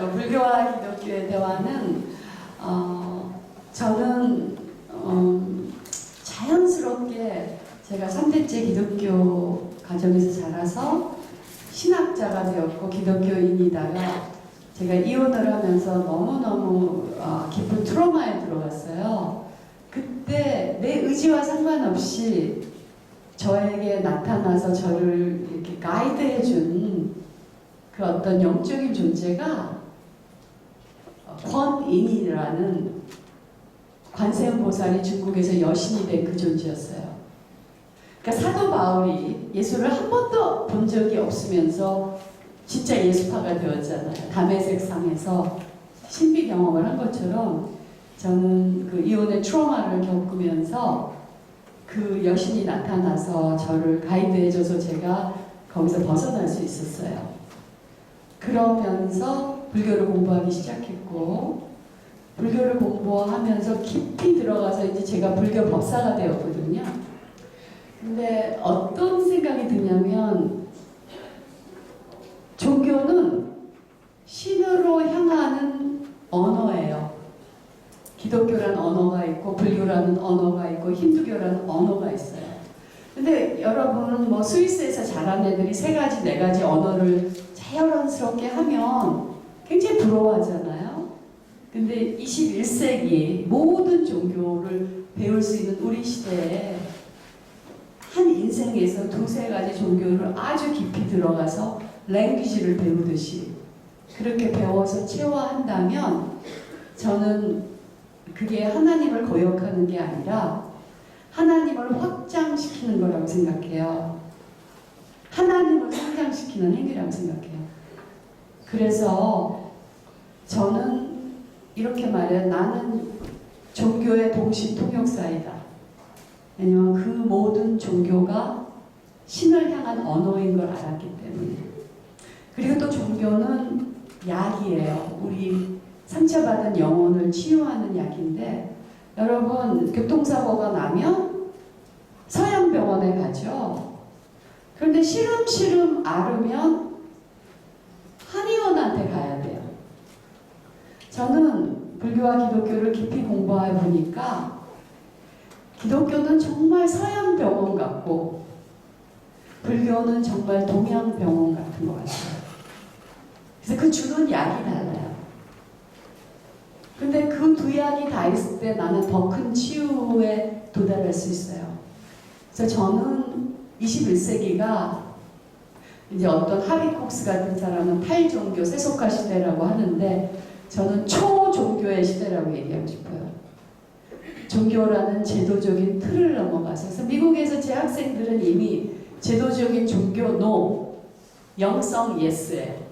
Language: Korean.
뭐 불교와 기독교의 대화는 어, 저는 어, 자연스럽게 제가 3대째 기독교 가정에서 자라서 신학자가 되었고 기독교인이다가 제가 이혼을 하면서 너무너무 어, 깊은 트로마에 들어갔어요. 그때 내 의지와 상관없이 저에게 나타나서 저를 이렇게 가이드해준 그 어떤 영적인 존재가 어, 권인이라는 관세음 보살이 중국에서 여신이 된 그 존재였어요. 그러니까 사도 바울이 예수를 한 번도 본 적이 없으면서 진짜 예수파가 되었잖아요. 담에색 상에서 신비 경험을 한 것처럼 저는 그 이혼의 트로마를 겪으면서 그 여신이 나타나서 저를 가이드해줘서 제가 거기서 벗어날 수 있었어요. 그러면서 불교를 공부하기 시작했고 불교를 공부하면서 깊이 들어가서 이제 제가 불교 법사가 되었거든요. 근데 어떤 생각이 드냐면 종교는 신으로 향하는 언어예요. 기독교라는 언어가 있고 불교라는 언어가 있고 힌두교라는 언어가 있어요. 근데 여러분 뭐 스위스에서 자란 애들이 세 가지 네 가지 언어를 자연스럽게 하면 굉장히 부러워하잖아요. 근데 21세기 모든 종교를 배울 수 있는 우리 시대에 한 인생에서 두세 가지 종교를 아주 깊이 들어가서 랭귀지를 배우듯이 그렇게 배워서 체화한다면 저는 그게 하나님을 거역하는 게 아니라 하나님을 확장시키는 거라고 생각해요. 하나님을 성장시키는 행위라고 생각해요. 그래서 저는 이렇게 말해요. 나는 종교의 동시 통역사이다. 왜냐면 그 모든 종교가 신을 향한 언어인 걸 알았기 때문에. 그리고 또 종교는 약이에요. 우리 상처받은 영혼을 치유하는 약인데, 여러분, 교통사고가 나면 서양병원에 가죠. 그런데 시름시름 앓으면 한의원한테 가야 돼요. 저는 불교와 기독교를 깊이 공부해 보니까 기독교는 정말 서양 병원 같고 불교는 정말 동양 병원 같은 것 같아요. 그래서 그 주는 약이 달라요. 근데 그 두 약이 다 있을 때 나는 더 큰 치유에 도달할 수 있어요. 그래서 저는 21세기가 이제 어떤 하비콕스 같은 사람은 탈종교 세속화 시대라고 하는데 저는 초종교의 시대라고 얘기하고 싶어요. 종교라는 제도적인 틀을 넘어가서 그래서 미국에서 제 학생들은 이미 제도적인 종교 노, 영성 예스예요.